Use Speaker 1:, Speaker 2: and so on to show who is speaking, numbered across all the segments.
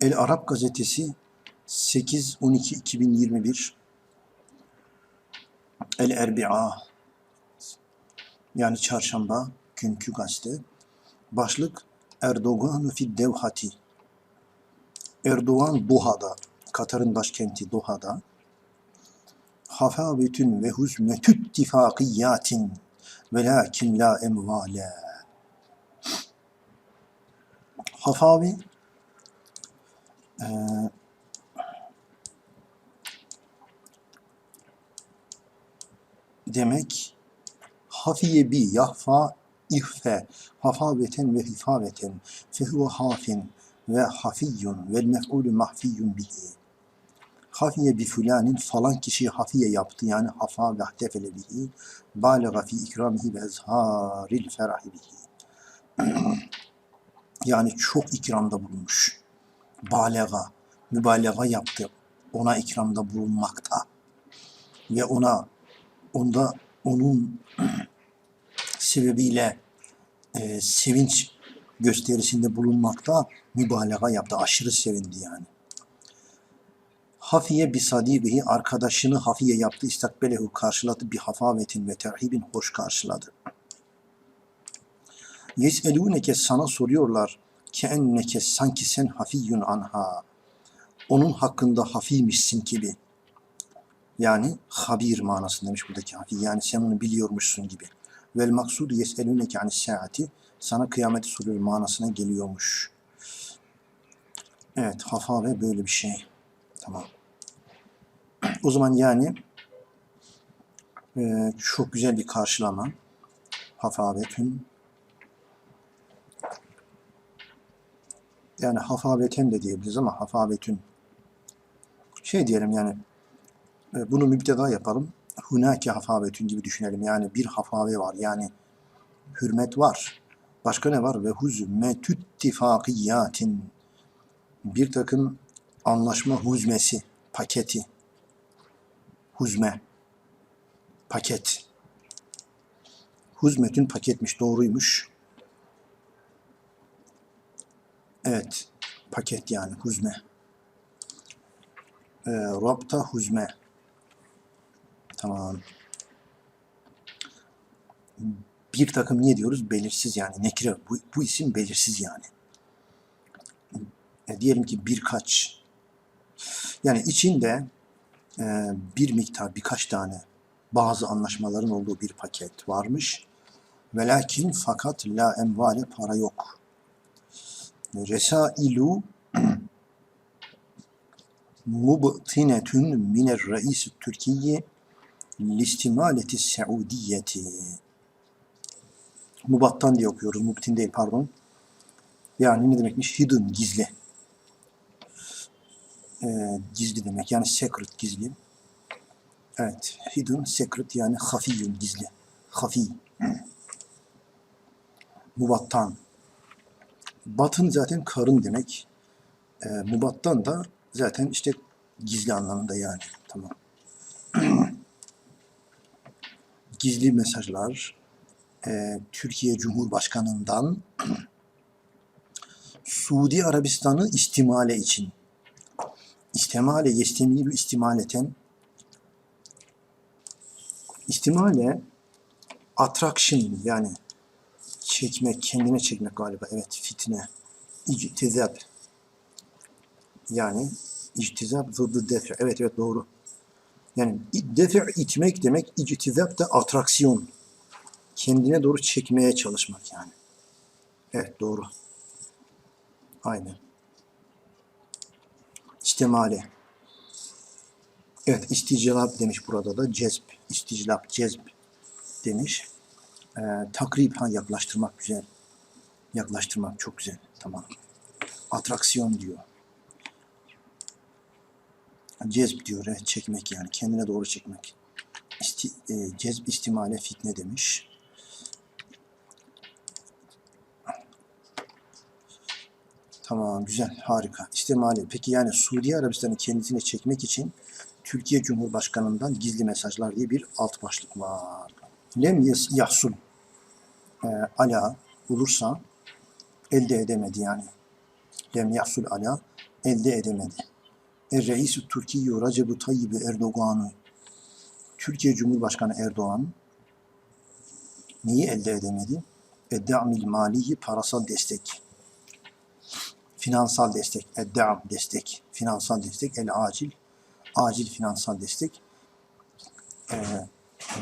Speaker 1: El Arap gazetesi 8-12-2021 El Erbi'a yani çarşamba günkü gazete. Başlık Erdoğan fi devhati. Erdoğan Doha'da Katar'ın başkenti Doha'da. Hafavetün ve huzmetü ittifakiyatin velakin la emvale. Hafavi eee demek hafiye bi yahfa ihfe hafaveten ve hifaveten fehuve hafin ve hafiyyun vel mef'ulü mahfiyyun bihi. Hafiye bi fulanin falan kişi hafiye yaptı yani hafa ve ihtefele bihi balaga fi ikramihi ve ezharil ferahi bihi. Yani çok ikramda bulunmuş balaga mübalağa yaptı ona ikramda bulunmakta ve ona onda onun sebebiyle e, sevinç gösterisinde bulunmakta mübalağa yaptı. Aşırı sevindi yani. Hafiye bi sadibihi arkadaşını hafiye yaptı. İstakbelehu karşıladı. Bir hafavetin ve terhibin hoş karşıladı. Yes'elûneke sana soruyorlar. Keenneke sanki sen hafiyyun anha. Onun hakkında hafiymişsin gibi. Yani habir manasında demiş buradaki hafi. Yani sen onu biliyormuşsun gibi. Vel maksudu yes'elûneke anis saati sana kıyameti soruyor manasına geliyormuş. Evet, hafa ve böyle bir şey. Tamam. O zaman yani e, çok güzel bir karşılama. Hafavetün yani hafaveten de diyebiliriz ama hafavetün şey diyelim yani e, bunu müpteda yapalım. Hunake hafavetün gibi düşünelim. Yani bir hafave var. Yani hürmet var. Başka ne var? Ve huzmetüttifakiyatin bir takım anlaşma huzmesi, paketi. Huzme, paket. Huzmetün paketmiş, doğruymuş. Evet, paket yani huzme. E, Rabta huzme. Tamam. Bir takım niye diyoruz? Belirsiz yani. Nekire. Bu, bu isim belirsiz yani. E, diyelim ki birkaç. Yani içinde e, bir miktar, birkaç tane bazı anlaşmaların olduğu bir paket varmış. Velakin fakat la envale para yok. Resailu mubtinetün miner reis Türkiye listimaleti Saudiyeti. Mubattan diye okuyoruz. Mubtin değil pardon. Yani ne demekmiş? Hidden, gizli. Ee, gizli demek. Yani secret, gizli. Evet. Hidden, secret yani hafiyun, gizli. Hafi. Mubattan. Batın zaten karın demek. Ee, mubattan da zaten işte gizli anlamında yani. Tamam. gizli mesajlar e, Türkiye Cumhurbaşkanı'ndan Suudi Arabistan'ı istimale için istimale yestemilu istimaleten istimale attraction yani çekmek, kendine çekmek galiba. Evet, fitne. İctizab. Yani ictizab zıddı defi. Evet, evet doğru. Yani defi itmek demek, ictizab da atraksiyon. Kendine doğru çekmeye çalışmak yani. Evet doğru. Aynen. İstemale. Evet isticlab demiş burada da. Cezb. İsticlab, cezb demiş. Ee, takrib ha yaklaştırmak güzel. Yaklaştırmak çok güzel. Tamam. Atraksiyon diyor. Cezb diyor. Evet, çekmek yani. Kendine doğru çekmek. İsti, e, cezb istimale fitne demiş. Tamam, güzel, harika. İstimali. Peki yani Suudi Arabistan'ı kendisine çekmek için Türkiye Cumhurbaşkanı'ndan gizli mesajlar diye bir alt başlık var. Lem yahsul e, ala olursa elde edemedi yani. Lem yahsul ala elde edemedi. Er-Reisü Türkiye Recep Tayyip Erdoğan'ı Türkiye Cumhurbaşkanı Erdoğan neyi elde edemedi? Edda'mil maliyi parasal destek. Finansal destek. Edda'm destek. Finansal destek. El acil. Acil finansal destek. Ee,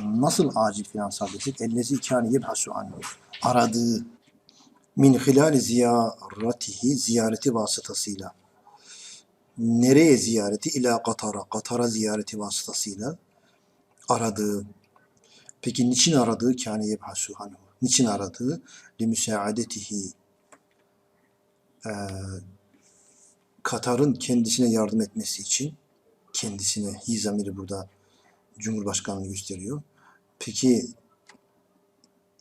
Speaker 1: nasıl acil finansal destek? Ellezi kâne yebhasu anhu. Aradığı min hilali ziyaretihi ziyareti vasıtasıyla. Nereye ziyareti? İla Katar'a. Katar'a ziyareti vasıtasıyla aradığı. Peki niçin aradığı? Kâne yebhasu anhu. Niçin aradığı? Li müsaadetihi. Ee, Katar'ın kendisine yardım etmesi için kendisine hi zamiri burada Cumhurbaşkanlığı gösteriyor. Peki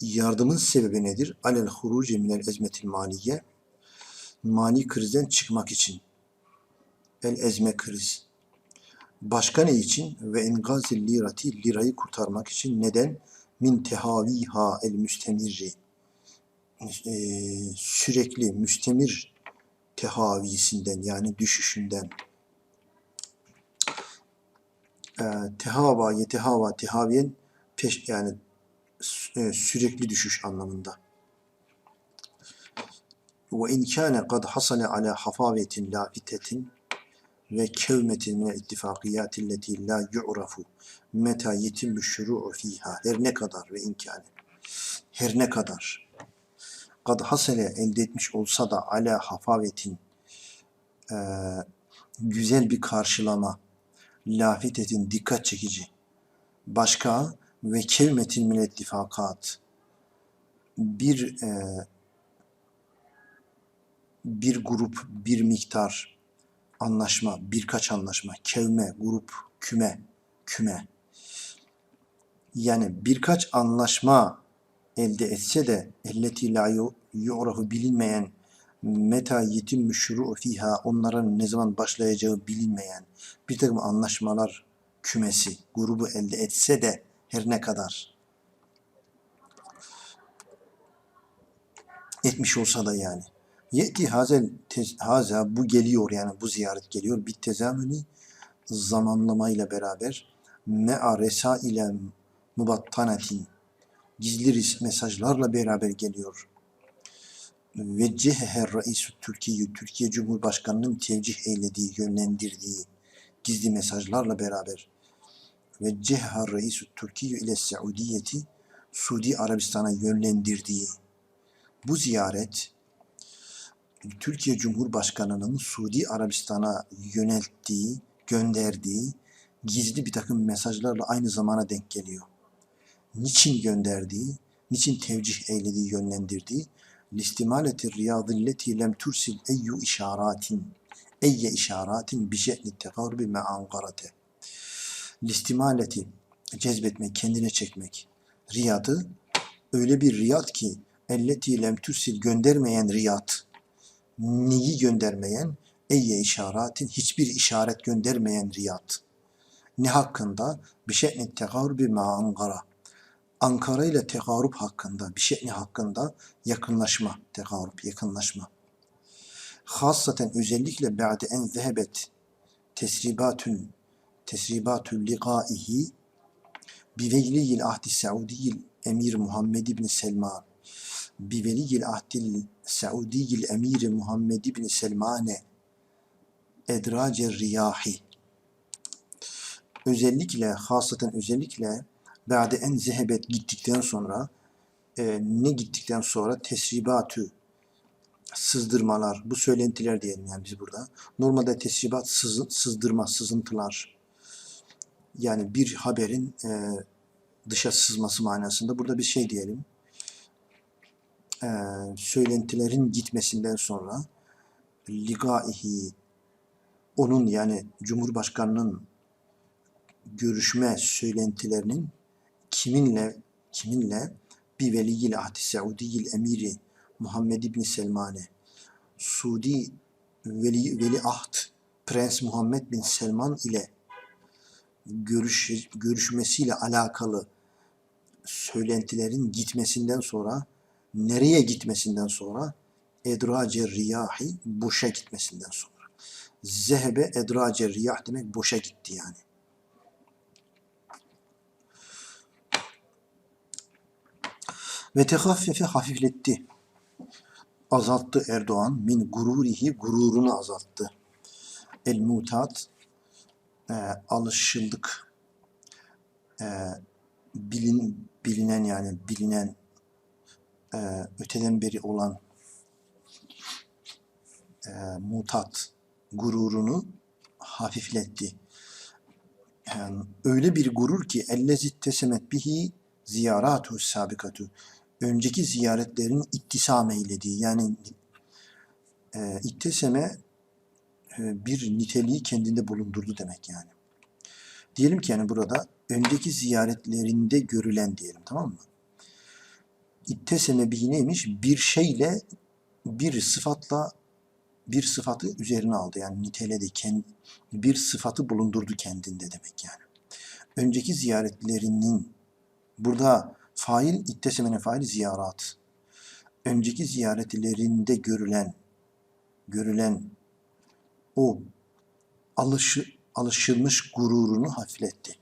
Speaker 1: yardımın sebebi nedir? Alel huruce minel ezmetil maliye mali krizden çıkmak için. El ezme kriz. Başka ne için? Ve engazil lirati lirayı kurtarmak için. Neden? Min tehaviha el müstemirri. Ee, sürekli müstemir tehavisinden yani düşüşünden. Ee, tehava, yetehava, tehaviyen peş, yani e, sürekli düşüş anlamında. Ve in kâne kad hasale ala hafavetin lafitetin ve kevmetin min ittifakiyati alleti la yu'rafu meta yetimü şuru'u fiha her ne kadar ve inkâne her ne kadar kad hasale elde etmiş olsa da ala hafavetin eee, güzel bir karşılama lafitetin dikkat çekici. Başka ve kevmetin min ittifakat bir eee, bir grup bir miktar anlaşma birkaç anlaşma kevme grup küme küme. Yani birkaç anlaşma elde etse de elleti la yu- yu'rafu bilinmeyen meta yetim müşru fiha onların ne zaman başlayacağı bilinmeyen bir takım anlaşmalar kümesi grubu elde etse de her ne kadar etmiş olsa da yani. Yeti hazel haza bu geliyor yani bu ziyaret geliyor bir tezamüni zamanlamayla beraber me'a resa ile mubattanatin gizli mesajlarla beraber geliyor. Ve ceheher reisü Türkiye Türkiye Cumhurbaşkanı'nın tevcih eylediği, yönlendirdiği gizli mesajlarla beraber ve ceheher reisü Türkiye ile Saudiyeti Suudi Arabistan'a yönlendirdiği bu ziyaret Türkiye Cumhurbaşkanı'nın Suudi Arabistan'a yönelttiği, gönderdiği gizli bir takım mesajlarla aynı zamana denk geliyor. Niçin gönderdiği, niçin tevcih eylediği, yönlendirdiği listimaleti riyadilleti lem tursil eyyu işaratin eyye işaratin bi şe'ni tekarbi me ankarate listimaleti cezbetmek, kendine çekmek riyadı öyle bir riyad ki elleti lem tursil göndermeyen riyad neyi göndermeyen? Eyye işaratin hiçbir işaret göndermeyen riyad. Ne hakkında? Bir şeyin tegarubi ma Ankara. Ankara ile tegarup hakkında, bir şeyin hakkında yakınlaşma, tegarup, yakınlaşma. Hassaten özellikle ba'de en zehebet tesribatun tesribatü liqaihi bi veliyil ahdi Saudiyil emir Muhammed ibn Selman bi veliyil ahdil Saudiyil emiri Muhammed ibn Selmane edrace riyahi özellikle hasaten özellikle ba'de en zehebet gittikten sonra e, ne gittikten sonra tesribatü sızdırmalar, bu söylentiler diyelim yani biz burada. Normalde tesribat sızı- sızdırma, sızıntılar. Yani bir haberin e, dışa sızması manasında. Burada bir şey diyelim. E, söylentilerin gitmesinden sonra ligaihi onun yani Cumhurbaşkanının görüşme söylentilerinin kiminle kiminle? Bir veliyil ahdi Saudiyil emiri Muhammed İbni Selmane. Suudi veli, veliaht Prens Muhammed bin Selman ile görüş, görüşmesiyle alakalı söylentilerin gitmesinden sonra nereye gitmesinden sonra? Edrace riyahi boşa gitmesinden sonra. Zehebe edrace riyah demek boşa gitti yani. Ve tehaffefe hafifletti. Azalttı Erdoğan min gururihi gururunu azalttı. El mutat e, alışıldık e, bilin, bilinen yani bilinen e, öteden beri olan e, mutat gururunu hafifletti. Yani öyle bir gurur ki ellezit tesemet bihi ziyaratu sabikatu önceki ziyaretlerin ittisam eylediği yani e, itteseme e, bir niteliği kendinde bulundurdu demek yani. Diyelim ki yani burada önceki ziyaretlerinde görülen diyelim tamam mı? İtteseme bihi neymiş? Bir şeyle bir sıfatla bir sıfatı üzerine aldı. Yani niteledi. Kendi, bir sıfatı bulundurdu kendinde demek yani. Önceki ziyaretlerinin burada fail ittesemenin faili ziyarat. Önceki ziyaretlerinde görülen görülen o alışı, alışılmış gururunu hafifletti.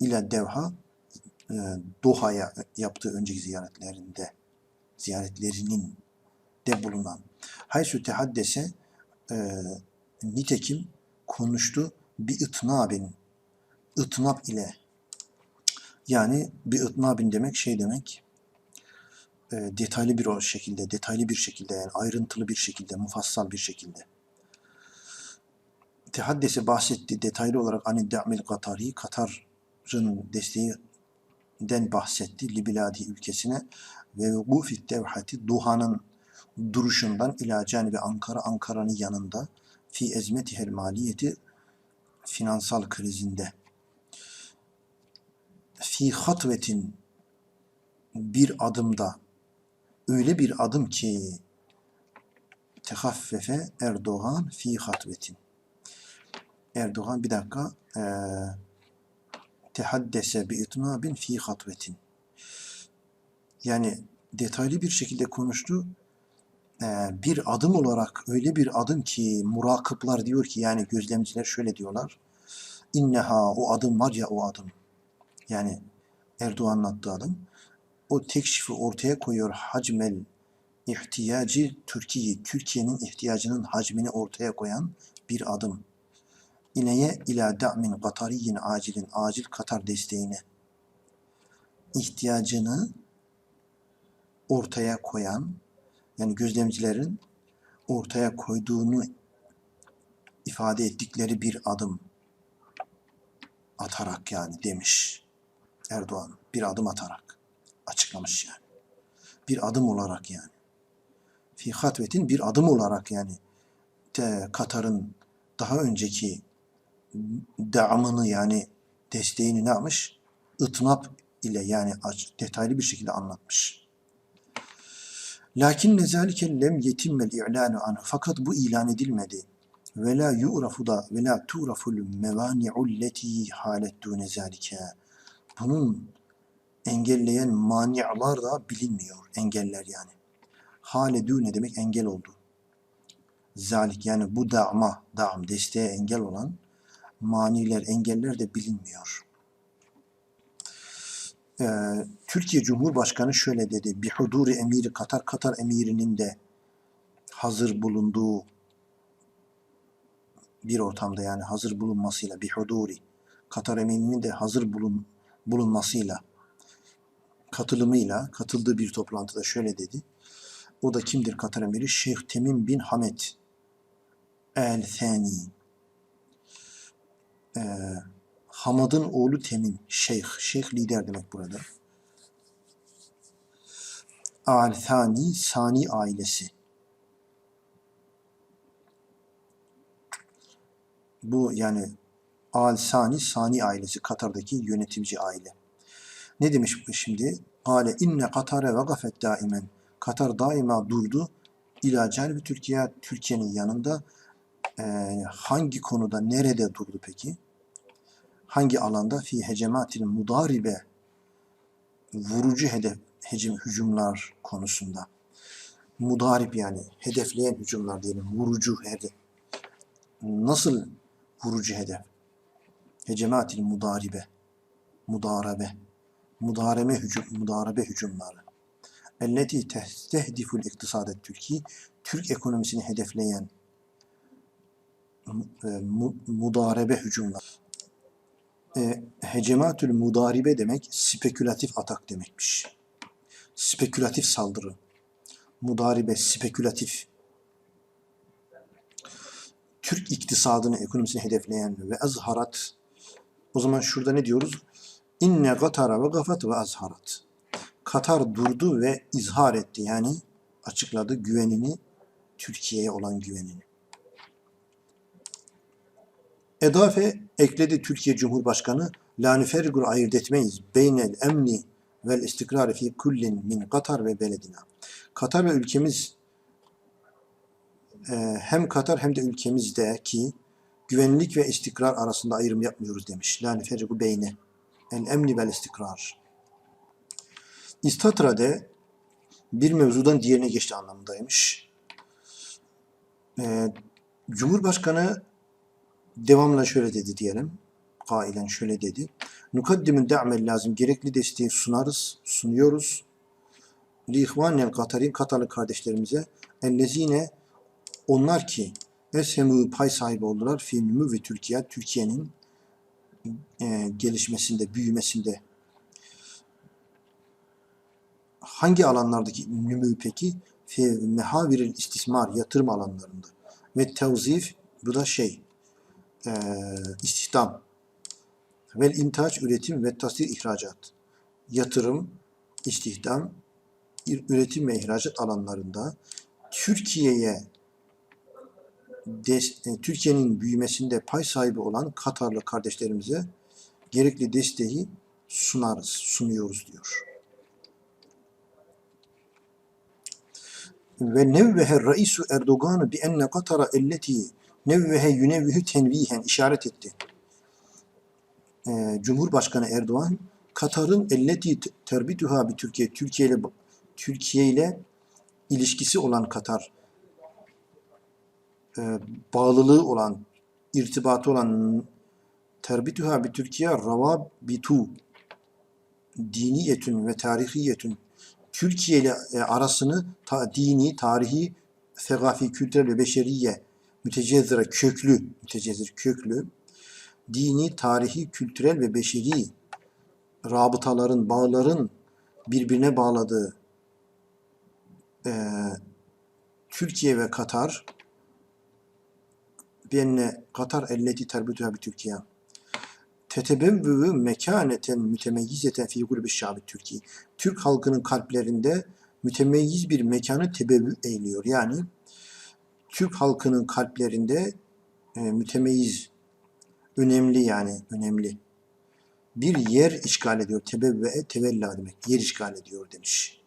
Speaker 1: İla devha e, Doha'ya yaptığı önceki ziyaretlerinde ziyaretlerinin de bulunan. Haysu tehaddese e, nitekim konuştu bir itnabin ıtnab ile yani bir ıtnabin demek şey demek e, detaylı bir o şekilde detaylı bir şekilde yani ayrıntılı bir şekilde mufassal bir şekilde. Tehaddese bahsetti detaylı olarak ani da'mil Katari Katar'ın desteğinden bahsetti Libiladi ülkesine ve vukufit devhati Duha'nın duruşundan ila canibi Ankara Ankara'nın yanında fi ezmetihel maliyeti finansal krizinde fi hatvetin bir adımda. Öyle bir adım ki tehaffefe Erdoğan fi hatvetin. Erdoğan bir dakika e, tehaddese bi itnabin fi hatvetin. Yani detaylı bir şekilde konuştu. E, bir adım olarak öyle bir adım ki murakıplar diyor ki yani gözlemciler şöyle diyorlar. İnneha o adım var ya o adım yani Erdoğan'ın attığı adım o tekşifi ortaya koyuyor hacmel ihtiyacı Türkiye, Türkiye'nin ihtiyacının hacmini ortaya koyan bir adım. İneye ila da'min Katariyin acilin acil Katar desteğine ihtiyacını ortaya koyan yani gözlemcilerin ortaya koyduğunu ifade ettikleri bir adım atarak yani demiş Erdoğan bir adım atarak açıklamış yani. Bir adım olarak yani. Fi hatvetin bir adım olarak yani te, Katar'ın daha önceki damını yani desteğini ne yapmış? Itnap ile yani detaylı bir şekilde anlatmış. Lakin nezalike lem yetimmel i'lanu anhu. Fakat bu ilan edilmedi. Ve la yu'rafu da ve la tu'raful mevani'u leti halet dune zalike. Bunun engelleyen mani'lar da bilinmiyor. Engeller yani. Hale ne demek engel oldu. Zalik yani bu da'ma, da'm desteğe engel olan maniler, engeller de bilinmiyor. Ee, Türkiye Cumhurbaşkanı şöyle dedi. Bir huduri emiri Katar, Katar emirinin de hazır bulunduğu bir ortamda yani hazır bulunmasıyla bir huduri Katar emirinin de hazır bulun, bulunmasıyla katılımıyla katıldığı bir toplantıda şöyle dedi. O da kimdir Katar emiri? Şeyh Temim bin Hamed El Thani. Ee, Hamad'ın oğlu Temim, şeyh. Şeyh lider demek burada. Al Thani, Sani ailesi. Bu yani Al Sani, Sani ailesi, Katar'daki yönetimci aile. Ne demiş şimdi? Kale inne Katar'e vagafet daimen. Katar daima durdu. İlâ celbi Türkiye, Türkiye'nin yanında e, hangi konuda, nerede durdu peki? Hangi alanda? Fi hecematil mudaribe vurucu hedef, hecim, hücumlar konusunda. Mudarip yani hedefleyen hücumlar diyelim. Vurucu hedef. nasıl vurucu hedef? Hecematil mudaribe, mudarabe, mudareme hücum, mudarabe hücumları. Elleti tehdiful iktisadet Türkiye, Türk ekonomisini hedefleyen e, mu- mudarebe hücumları. E, hecematül mudaribe demek spekülatif atak demekmiş. Spekülatif saldırı. Mudaribe spekülatif. Türk iktisadını, ekonomisini hedefleyen ve azharat. O zaman şurada ne diyoruz? İnne Katara ve gafat ve azharat. Katar durdu ve izhar etti. Yani açıkladı güvenini, Türkiye'ye olan güvenini. Edafe ekledi Türkiye Cumhurbaşkanı la nüferrigur ayırt etmeyiz beynel emni vel istikrari fi kullin min Katar ve beledina. Katar ve ülkemiz e, hem Katar hem de ülkemizdeki güvenlik ve istikrar arasında ayrım yapmıyoruz demiş. La nüferrigu beyne el emni vel istikrar. İstatra'de bir mevzudan diğerine geçti anlamındaymış. E, Cumhurbaşkanı devamla şöyle dedi diyelim. Kailen şöyle dedi. Nukaddimün da'mel lazım. Gerekli desteği sunarız, sunuyoruz. Li ihvanel Katarin, Katarlı kardeşlerimize. Ellezine onlar ki Eshemu pay sahibi oldular. Fi ve Türkiye, Türkiye'nin e, gelişmesinde, büyümesinde. Hangi alanlardaki nümü peki? Mehaviril istismar, yatırım alanlarında. Ve tevzif, bu da şey, e, istihdam vel intaç üretim ve tasdir ihracat yatırım, istihdam, üretim ve ihracat alanlarında Türkiye'ye Türkiye'nin büyümesinde pay sahibi olan Katarlı kardeşlerimize gerekli desteği sunarız, sunuyoruz diyor. Ve nevvehe reisu Erdoğan'ı bi enne Katar'a elleti nevvehe yunevvihü tenvihen işaret etti. Ee, Cumhurbaşkanı Erdoğan Katar'ın elleti terbituha bir Türkiye Türkiye ile Türkiye ile ilişkisi olan Katar e, bağlılığı olan irtibatı olan terbituha bir Türkiye ravabitu diniyetün ve tarihiyetün Türkiye ile e, arasını ta, dini, tarihi, fegafi, kültürel ve beşeriye mütecezzire köklü, mütecezzir köklü dini, tarihi, kültürel ve beşeri rabıtaların, bağların birbirine bağladığı e, Türkiye ve Katar Katar elleti terbituha bir Türkiye tetebevvü mekaneten mütemeyyizeten fi gulbi şabi Türkiye. Türk halkının kalplerinde mütemeyyiz bir mekanı tebevvü eğiliyor. Yani Türk halkının kalplerinde e, mütemeyyiz, önemli yani önemli bir yer işgal ediyor. Tebevve, tevella demek. Yer işgal ediyor demiş.